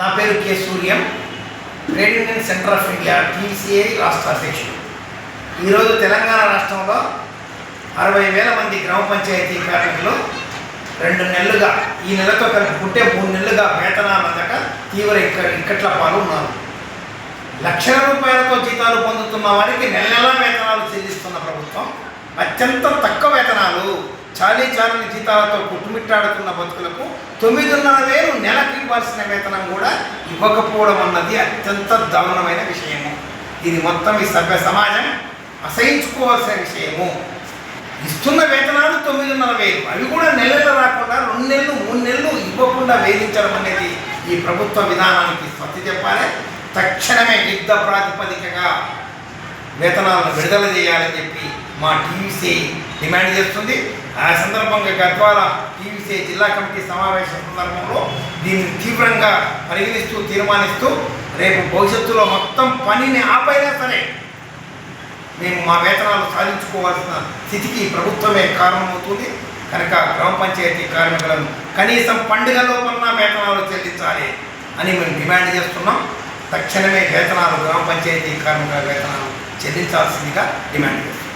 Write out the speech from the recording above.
నా పేరు K Suryam. Trade union centre of India TCI రాష్ట్ర అధ్యక్షుడు. ఈరోజు తెలంగాణ రాష్ట్రంలో అరవై వేల మంది గ్రామ పంచాయతీ కార్మికులు రెండు నెలలుగా ఈ నెలతో కలుపుకుంటే మూడు నెలలుగా వేతనాలు అందక తీవ్ర ఇక్క ఇక్కట్ల పాలు ఉన్నారు. లక్షల రూపాయలతో జీతాలు పొందుతున్న వారికి నెల నెలా వేతనాలు చెల్లిస్తున్న ప్రభుత్వం అత్యంత తక్కువ వేతనాలు చాలీ చాలని జీతాలతో కుట్టుమిట్టాడుతున్న బతుకులకు తొమ్మిదిన్నర వేలు ఇవ్వాల్సిన వేతనం కూడా ఇవ్వకపోవడం అన్నది అత్యంత దారుణమైన విషయము. ఇది మొత్తం ఈ సభ్య సమాజం అసహించుకోవాల్సిన విషయము. ఇస్తున్న వేతనాలు తొమ్మిదిన్నర వేలు. అవి కూడా నెలలు రాకుండా రెండు నెలలు మూడు నెలలు ఇవ్వకుండా వేధించడం అనేది ఈ ప్రభుత్వ విధానానికి స్వస్తి చెప్పాలి. తక్షణమే యుద్ధ ప్రాతిపదికగా వేతనాలను విడుదల చేయాలని చెప్పి మా టీవీసీ డిమాండ్ చేస్తుంది. ఆ సందర్భంగా గద్వాల టీవీసీ జిల్లా కమిటీ సమావేశం సందర్భంలో దీన్ని తీవ్రంగా పరిగణిస్తూ తీర్మానిస్తూ రేపు భవిష్యత్తులో మొత్తం పనిని ఆపైనా సరే మేము మా వేతనాలు సాధించుకోవాల్సిన స్థితికి ప్రభుత్వమే కారణమవుతుంది. కనుక గ్రామ పంచాయతీ కార్మికులను కనీసం పండుగలో ఉన్న వేతనాలు చెల్లించాలి అని మేము డిమాండ్ చేస్తున్నాం. తక్షణమే వేతనాలు గ్రామ పంచాయతీ కార్మికుల వేతనాలు చెల్లించాల్సిందిగా డిమాండ్ చేస్తున్నాం.